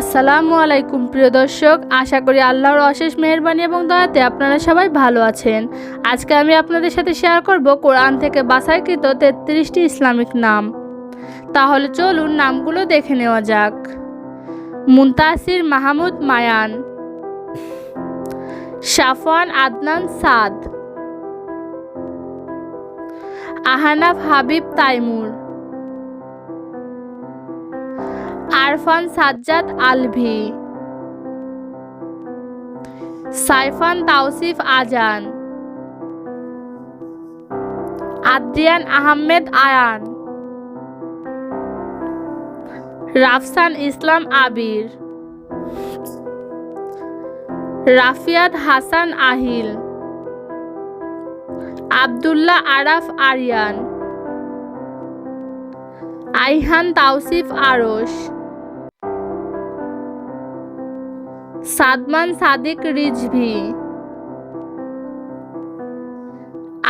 আসসালামু আলাইকুম, প্রিয় দর্শক। আশা করি আল্লাহর অশেষ মেহেরবানি এবং দয়াতে আপনারা সবাই ভালো আছেন। আজকে আমি আপনাদের সাথে শেয়ার করব কোরআন থেকে বাছাইকৃত তেত্রিশটি ইসলামিক নাম। তাহলে চলুন নামগুলো দেখে নেওয়া যাক। Muntasir Mahmud Mayan Safwan Adnan Saad, Ahanaf Habib Taimur Arfan Sajjad Alvi. Saifan Tausif Azan. Adrian Ahmed Ayan. Rafsan Islam Abir. Rafiat Hasan Ahil. Abdullah Araf Arian. Aihan Tausif Arash. Sadman Sadik Rizvi.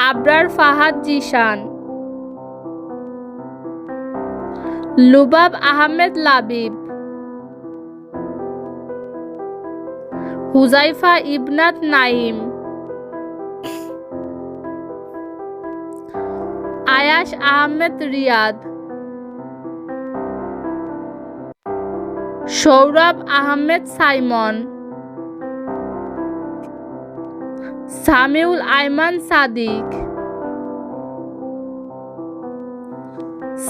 Abrar Fahad Zishan. Lubab Ahmed Labib. Huzaifa Ibnat Naim Ayas Ahmed Riyad. Sourav Ahmed Simon. Samiul Aiman Sadik.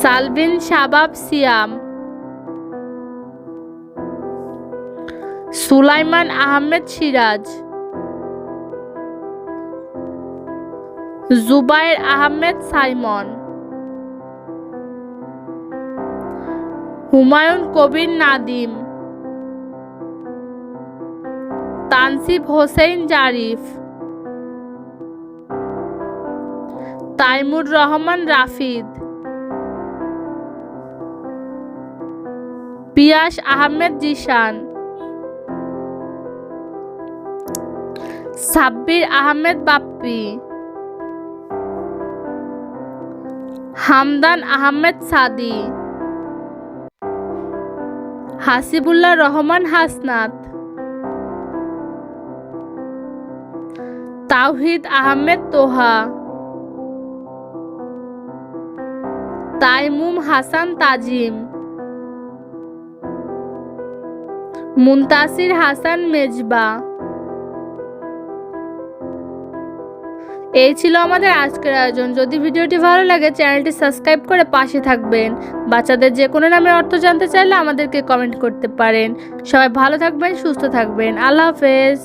Salvin Shabab Siam. Sulaiman Ahmed Siraj. Zubair Ahmed Simon. Humayun Kabir Nadim, Tansib Hossain Zarif, Taimur Rahman Rafid, Piyas Ahmed Zishan, Sabbir Ahmed Bappi, Hamdan Ahmed Sadi. Hasibullah Rahman Hasnat. Tauhid Ahmed Toha. তাইমুম Hasan তাজিম। মুন্তাসির হাসান মেজবা। এই ছিল আমাদের আজকের আয়োজন। যদি ভিডিওটি ভালো লাগে, চ্যানেলটি সাবস্ক্রাইব করে পাশে থাকবেন। বাচ্চাদের যে কোনো নামের অর্থ জানতে চাইলে আমাদেরকে কমেন্ট করতে পারেন। সবাই ভালো থাকবেন, সুস্থ থাকবেন। আল্লাহ হাফেজ।